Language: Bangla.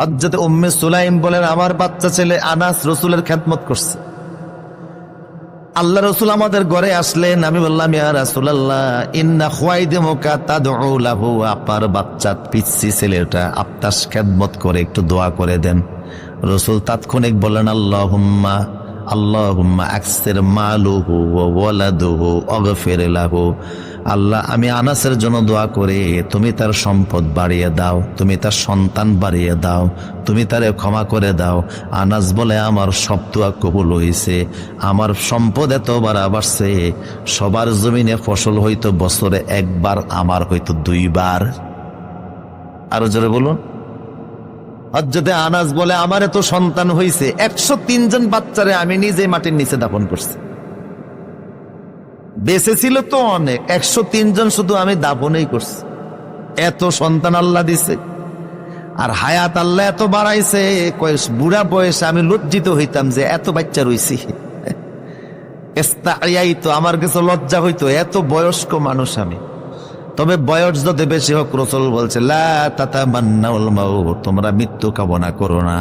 হজরত উম্মে সুলাইম বলেন, আমার বাচ্চা ছেলে আনাস রসুলের খ্যাতমত করছে। আল্লাহ রসুল আমাদের ঘরে আসলেন, আমি বললাম, ইয়া রাসূলুল্লাহ, ইন্না খুয়াইদিমুকা তাদউ লাহু আপনার বাচ্চা পিচ্ছি ছেলেটা আপনার খেদমত করে, একটু দোয়া করে দেন। রসুল তাৎক্ষণিক বললেন, আল্লাহুম্মা আল্লাহুম্মা আকসির মালুহু ওয়া ওয়ালাদুহু অগফির লাহু। আল্লাহ, আমি আনাসের জন্য দোয়া করে, তুমি তার সম্পদ বাড়িয়ে দাও, তুমি তার সন্তান বাড়িয়ে দাও, তুমি তারে ক্ষমা করে দাও। আনাস বলে, আমার সব দোয়া কবুল হয়েছে আমার সম্পদ এতবার বাড়ছে, সবার জমিনে ফসল হইতো বছরে একবার, আমার হয়তো দুইবার। আরও জোরে বলুন। হজ্জতে আনাস বলে আমার তো সন্তান হইছে। একশো তিনজন বাচ্চারে আমি নিজে মাটির নিচে দাপন করছি। বেঁচে ছিল তো অনেক, একশো তিনজন শুধু আমি দাপনেই করছি। এত সন্তান আল্লাহ দিছে। আর হায়াত আল্লাহ এত বাড়াইছে বুড়া বয়সে আমি লজ্জিত হইতাম যে এত বাচ্চা রইছি। তো আমার কাছে লজ্জা হইতো, এত বয়স্ক মানুষ আমি। তবে বয়স যদি বেশি হোক, রসুল বলছে, লা তাতা মান্নাউল তোমরা মৃত্যু কামনা করো না।